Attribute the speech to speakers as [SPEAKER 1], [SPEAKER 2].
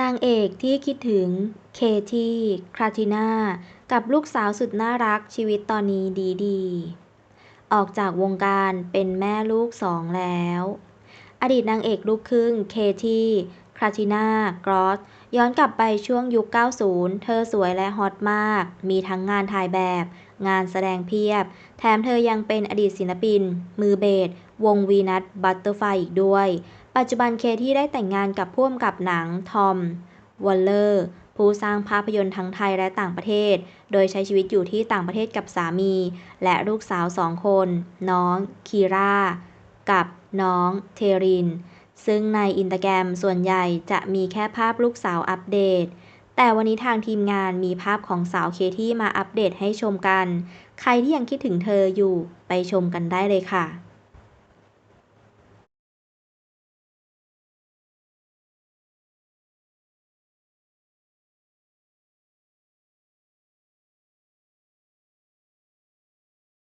[SPEAKER 1] นางเอกที่คิดถึง เคที่คลาติน่า กับลูกสาวสุดน่ารักชีวิตตอนนี้ดีดี ออกจากวงการเป็นแม่ลูกสองแล้ว อดีตนางเอกลูกครึ่ง เคที่คลาติน่า กรอส ย้อนกลับไปช่วงยุค 90 เธอสวยและฮอตมาก มีทั้งงานถ่ายแบบ งานแสดงเพียบ แถมเธอยังเป็นอดีตศิลปิน มือเบส วงวีนัสบัตเตอร์ไฟอีกด้วย ปัจจุบันเคที่ได้แต่งงานกับผู้กำกับหนังทอมวอลเลอร์ผู้สร้างภาพยนตร์ทั้งไทยและต่างประเทศ โดยใช้ชีวิตอยู่ที่ต่างประเทศกับสามี และลูกสาวสองคน น้อง คีรากับน้อง เทริน ซึ่งในอินตาแกรมส่วนใหญ่จะมีแค่ภาพลูกสาวอัปเดต แต่วันนี้ทางทีมงานมีภาพของสาวเคที่มาอัปเดตให้ชมกัน ใครที่ยังคิดถึงเธออยู่ไปชมกันได้เลยค่ะ